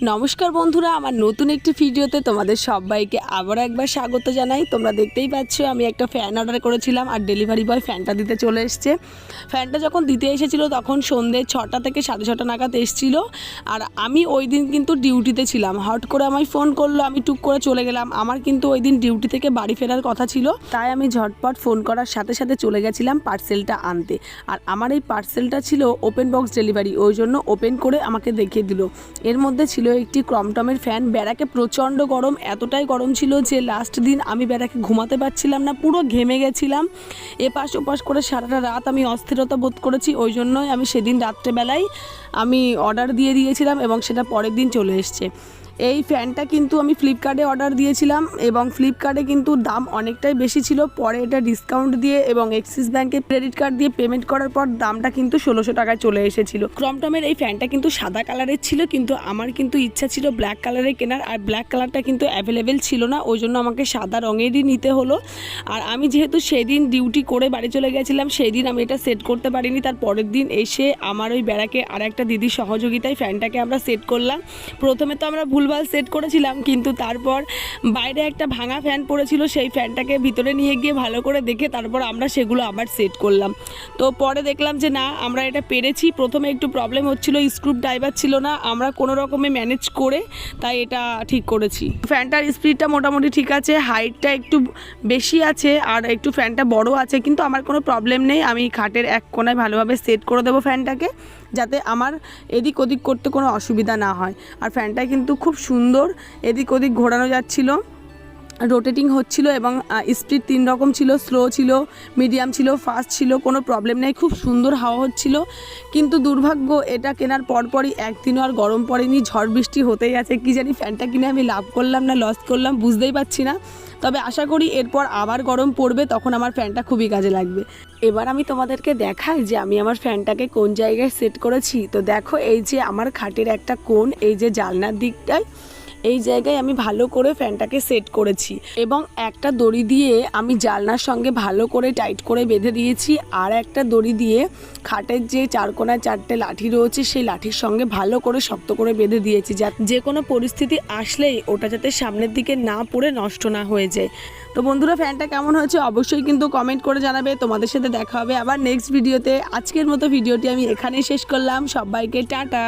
নমস্কার বন্ধুরা, আমার নতুন একটি ভিডিওতে তোমাদের সবাইকে আবার একবার স্বাগত জানাই। তোমরা দেখতেই পাচ্ছ, আমি একটা ফ্যান অর্ডার করেছিলাম আর ডেলিভারি বয় ফ্যানটা দিতে চলে এসছে। ফ্যানটা যখন দিতে এসেছিল, তখন সন্ধ্যে ছটা থেকে সাড়ে ছটা নাগাদ এসেছিল। আর আমি ওই দিন কিন্তু ডিউটিতে ছিলাম। হট করে আমায় ফোন করল, আমি টুক করে চলে গেলাম। আমার কিন্তু ওই দিন ডিউটি থেকে বাড়ি ফেরার কথা ছিল, তাই আমি ঝটপট ফোন করার সাথে সাথে চলে গেছিলাম পার্সেলটা আনতে। আর আমার এই পার্সেলটা ছিল ওপেন বক্স ডেলিভারি ওই জন্য ওপেন করে আমাকে দেখিয়ে দিল। এর মধ্যে ছিল একটি ক্রমটমের ফ্যান। ব্যারাকে প্রচণ্ড গরম, এতটাই গরম ছিল যে লাস্ট দিন আমি ব্যারাকে ঘুমাতে পারছিলাম না, পুরো ঘেমে গেছিলাম। এপাশ ওপাশ করে সারাটা রাত আমি অস্থিরতা বোধ করেছি, ওই জন্যই আমি সেদিন রাত্রেবেলায় আমি অর্ডার দিয়ে দিয়েছিলাম এবং সেটা পরের দিন চলে এসছে। এই ফ্যানটা কিন্তু আমি ফ্লিপকার্টে অর্ডার দিয়েছিলাম এবং ফ্লিপকার্টে কিন্তু দাম অনেকটাই বেশি ছিল। পরে এটা ডিসকাউন্ট দিয়ে এবং এক্সিস ব্যাংকে ক্রেডিট কার্ড দিয়ে পেমেন্ট করার পর দামটা কিন্তু ষোলোশো টাকায় চলে এসেছিল। ক্রমটমের এই ফ্যানটা কিন্তু সাদা কালারের ছিল, কিন্তু আমার কিন্তু ইচ্ছা ছিল ব্ল্যাক কালারের কেনার আর ব্ল্যাক কালারটা কিন্তু অ্যাভেলেবেল ছিল না, ওই জন্য আমাকে সাদা রঙেরই নিতে হলো। আর আমি যেহেতু সেদিন ডিউটি করে বাড়ি চলে গেছিলাম সেই দিন আমি এটা সেট করতে পারিনি। তার পরের দিন এসে আমার ওই বেড়াকে আর একটা দিদির সহযোগিতায় ফ্যানটাকে আমরা সেট করলাম। প্রথমে তো আমরা ভুলভাল সেট করেছিলাম, কিন্তু তারপর বাইরে একটা ভাঙা ফ্যান পড়েছিল, সেই ফ্যানটাকে ভিতরে নিয়ে গিয়ে ভালো করে দেখে তারপর আমরা সেগুলো আবার সেট করলাম। তো পরে দেখলাম যে না, আমরা এটা পেরেছি। প্রথমে একটু প্রবলেম হচ্ছিল স্ক্রুপ ড্রাইভার ছিল না, আমরা কোনো রকমে ম্যানেজ করে তাই এটা ঠিক করেছি। ফ্যানটার স্পিডটা মোটামুটি ঠিক আছে হাইটটা একটু বেশি আছে, আর একটু ফ্যানটা বড় আছে, কিন্তু আমার কোনো প্রবলেম নেই। আমি খাটের এক কোনায় ভালোভাবে সেট করে দেবো ফ্যানটাকে যাতে আমার এদিক ওদিক করতে কোনো অসুবিধা না হয়। আর ফ্যানটা কিন্তু খুব সুন্দর এদিক ওদিক ঘোরানো যাচ্ছিল। রোটেটিং হচ্ছিল এবং স্পিড তিন রকম ছিল স্লো ছিল মিডিয়াম ছিল ফাস্ট ছিল, কোনো প্রবলেম নেই, খুব সুন্দর হাওয়া হচ্ছিল। কিন্তু দুর্ভাগ্য, এটা কেনার পরপরই একদিনও আর গরম পড়েনি, ঝড় বৃষ্টি হতেই আছে, কি জানি ফ্যানটা কিনে আমি লাভ করলাম না লস করলাম, বুঝতেই পারছি না। তবে আশা করি এরপর আবার গরম পড়বে, তখন আমার ফ্যানটা খুবই কাজে লাগবে। এবার আমি তোমাদেরকে দেখাই যে আমি আমার ফ্যানটাকে কোন জায়গায় সেট করেছি। তো দেখো, এই যে আমার খাটের একটা কোণ, এই যে জালনার দিকটায় এই জায়গায় আমি ভালো করে ফ্যানটাকে সেট করেছি এবং একটা দড়ি দিয়ে আমি জালনার সঙ্গে ভালো করে টাইট করে বেঁধে দিয়েছি আর একটা দড়ি দিয়ে খাটের যে চারকোনায় চারটে লাঠি রয়েছে সেই লাঠির সঙ্গে ভালো করে শক্ত করে বেঁধে দিয়েছি যা যে কোনো পরিস্থিতি আসলেই ওটা যাতে সামনের দিকে না পড়ে নষ্ট না হয়ে যায়। তো বন্ধুরা, ফ্যানটা কেমন হয়েছে অবশ্যই কিন্তু কমেন্ট করে জানাবে। তোমাদের সাথে দেখা হবে আবার নেক্সট ভিডিওতে আজকের মতো ভিডিওটি আমি এখানেই শেষ করলাম। সবাইকে টাটা।